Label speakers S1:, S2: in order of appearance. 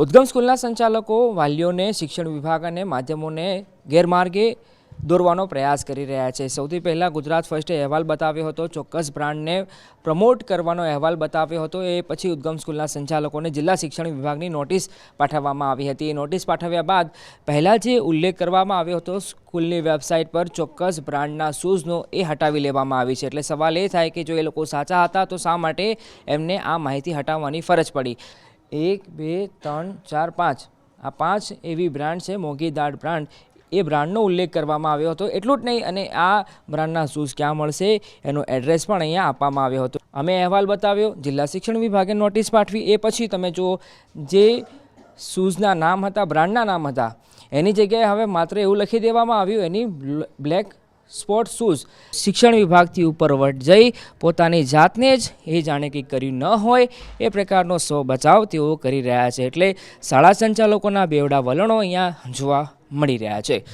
S1: ઉદ્ગમ સ્કૂલના સંચાલકો, વાલીઓને શિક્ષણ વિભાગ અને માધ્યમોને ગેરમાર્ગે દોરવાનો પ્રયાસ કરી રહ્યા છે. સૌથી પહેલાં ગુજરાત ફર્સ્ટે અહેવાલ બતાવ્યો હતો. ચોક્કસ બ્રાન્ડને પ્રમોટ કરવાનો અહેવાલ બતાવ્યો હતો. એ પછી ઉદ્ગમ સ્કૂલના સંચાલકોને જિલ્લા શિક્ષણ વિભાગની નોટિસ પાઠવવામાં આવી હતી. એ નોટિસ પાઠવ્યા બાદ પહેલાં જે ઉલ્લેખ કરવામાં આવ્યો હતો, સ્કૂલની વેબસાઇટ પર ચોક્કસ બ્રાન્ડના શૂઝનો એ હટાવી લેવામાં આવી છે. એટલે સવાલ એ થાય કે જો એ લોકો સાચા હતા, તો શા માટે એમને આ માહિતી હટાવવાની ફરજ પડી? એક, બે, ત્રણ, ચાર, પાંચ. આ પાંચ એવી બ્રાન્ડ છે, મોંઘી દાળ બ્રાન્ડ. એ બ્રાન્ડનો ઉલ્લેખ કરવામાં આવ્યો હતો. એટલું જ નહીં, અને આ બ્રાન્ડના શૂઝ ક્યાં મળશે એનો એડ્રેસ પણ અહીંયા આપવામાં આવ્યો હતો. અમે અહેવાલ બતાવ્યો, જિલ્લા શિક્ષણ વિભાગે નોટિસ પાઠવી. એ પછી તમે જુઓ, જે શૂઝના નામ હતા, બ્રાન્ડના નામ હતા, એની જગ્યાએ હવે માત્ર એવું લખી દેવામાં આવ્યું, એની બ્લેક સ્પોર્ટ શૂઝ શિક્ષણ વિભાગથી ઉપર વટ જઈ પોતાની જાતને જ એ જાણે કંઈક કર્યું ન હોય એ પ્રકારનો સ્વ બચાવ તેઓ કરી રહ્યા છે. એટલે શાળા સંચાલકોના બેવડા વલણો અહીંયા જોવા મળી રહ્યા છે.